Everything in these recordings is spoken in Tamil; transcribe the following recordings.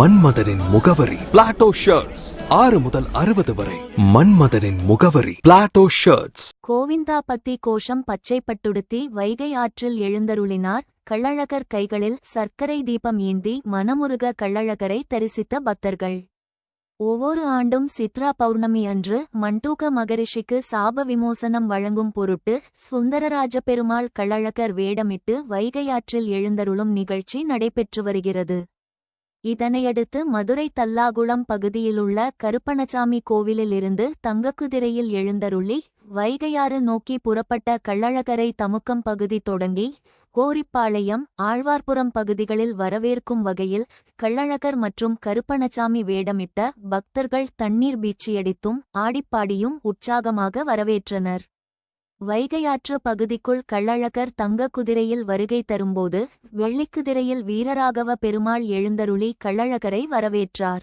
மன்மதனின் முகவரி. பிளாட்டோ ஷர்ட்ஸ் ஆறு முதல் அறுபது வரை. மன்மதனின் முகவரி. பிளாட்டோ ஷர்ட்ஸ் கோவிந்தாபத்தி கோஷம் பச்சைப்பட்டுடுத்தி வைகை ஆற்றில் எழுந்தருளினார் கள்ளழகர் கைகளில் சர்க்கரை தீபம் ஏந்தி மனமுருக கள்ளழகரை தரிசித்த பக்தர்கள். ஒவ்வொரு ஆண்டும் சித்ரா பௌர்ணமி அன்று மண்டூக மகரிஷிக்கு சாப விமோசனம் வழங்கும் பொருட்டு சுந்தரராஜ பெருமாள் கள்ளழகர் வேடமிட்டு வைகை ஆற்றில் எழுந்தருளும் நிகழ்ச்சி நடைபெற்று வருகிறது. இதனையடுத்து மதுரை தல்லாகுளம் பகுதியிலுள்ள கருப்பணசாமி கோவிலிலிருந்து தங்கக்குதிரையில் எழுந்தருளி வைகையாறு நோக்கி புறப்பட்ட கள்ளழகரை தமுக்கம் பகுதி தொடங்கி கோரிப்பாளையம் ஆழ்வார்புரம் பகுதிகளில் வரவேற்கும் வகையில் கள்ளழகர் மற்றும் கருப்பணசாமி வேடமிட்ட பக்தர்கள் தண்ணீர் பீச்சியடித்தும் ஆடிப்பாடியும் உற்சாகமாக வரவேற்றனர். வைகையாற்று பகுதிக்குள் கள்ளழகர் தங்க குதிரையில் வருகை தரும்போது வெள்ளிக்குதிரையில் வீரராகவ பெருமாள் எழுந்தருளி கள்ளழகரை வரவேற்றார்.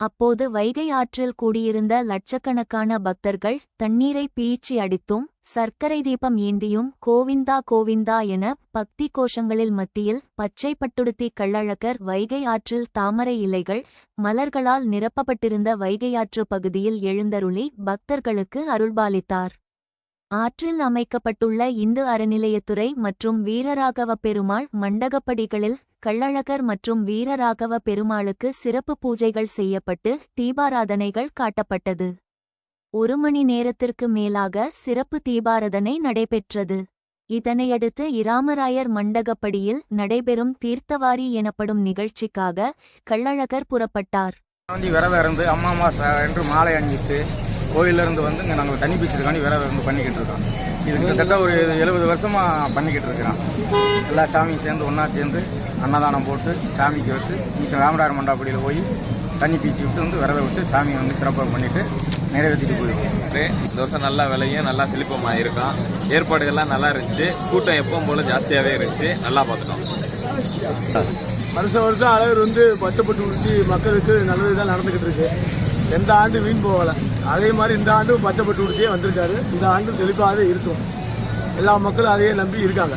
அப்போது வைகை ஆற்றில் கூடியிருந்த லட்சக்கணக்கான பக்தர்கள் தண்ணீரை பீய்ச்சி அடித்தும் சர்க்கரை தீபம் ஏந்தியும் கோவிந்தா கோவிந்தா என பக்தி கோஷங்களில் மத்தியில் பச்சை பட்டுடுத்தி கள்ளழகர் வைகை ஆற்றில் தாமரை இலைகள் மலர்களால் நிரப்பப்பட்டிருந்த வைகையாற்று பகுதியில் எழுந்தருளி பக்தர்களுக்கு அருள்பாலித்தார். ஆற்றில் அமைக்கப்பட்டுள்ள இந்து அறநிலையத்துறை மற்றும் வீரராகவ பெருமாள் மண்டகப்படிகளில் கள்ளழகர் மற்றும் வீரராகவ பெருமாளுக்கு சிறப்பு பூஜைகள் செய்யப்பட்டு தீபாராதனைகள் காட்டப்பட்டது. ஒரு மணி நேரத்திற்கு மேலாக சிறப்பு தீபாரதனை நடைபெற்றது. இதனையடுத்து இராமராயர் மண்டகப்படியில் நடைபெறும் தீர்த்தவாரி எனப்படும் நிகழ்ச்சிக்காக கள்ளழகர் புறப்பட்டார். விரதம் இருந்து அம்மா என்று மாலை அணிவித்து கோயில்ல இருந்து வந்து இங்கே நாங்கள் தண்ணி பீச்சதுக்காண்டி விரதம் இருந்து பண்ணிக்கிட்டு இருக்கோம். இது கிட்டத்தட்ட ஒரு எழுபது வருஷமா பண்ணிக்கிட்டு இருக்கிறோம். எல்லா சாமியும் சேர்ந்து ஒன்றா சேர்ந்து அன்னதானம் போட்டு சாமிக்கு வச்சு மிச்சம் ராமராயர் மண்டாப்படியில் போய் தண்ணி பீச்சு விட்டு வந்து விரதம் விட்டு சாமியை வந்து சிறப்பாக பண்ணிட்டு நிறைவேற்றிட்டு போயிடுவோம். இந்த வருஷம் நல்லா விலையும் நல்லா செழிப்பமாக இருக்கும் ஏற்பாடுகள்லாம் நல்லா இருந்துச்சு. கூட்டம் எப்பவும் போல ஜாஸ்தியாகவே இருந்துச்சு. நல்லா பார்த்துட்டோம். வருஷம் வருஷம் அழகர் வந்து பச்சைப்பட்டு உடுத்தி மக்களுக்கு நல்லது தான் நடந்துக்கிட்டு இருக்கு. எந்த ஆண்டு வீண் போகலை. அதே மாதிரி இந்த ஆண்டும் பச்சைப்பட்டு கொடுத்தே வந்திருக்காரு இந்த ஆண்டும் செழிப்பாகவே இருக்கும் எல்லா மக்களும் அதையே நம்பி இருக்காங்க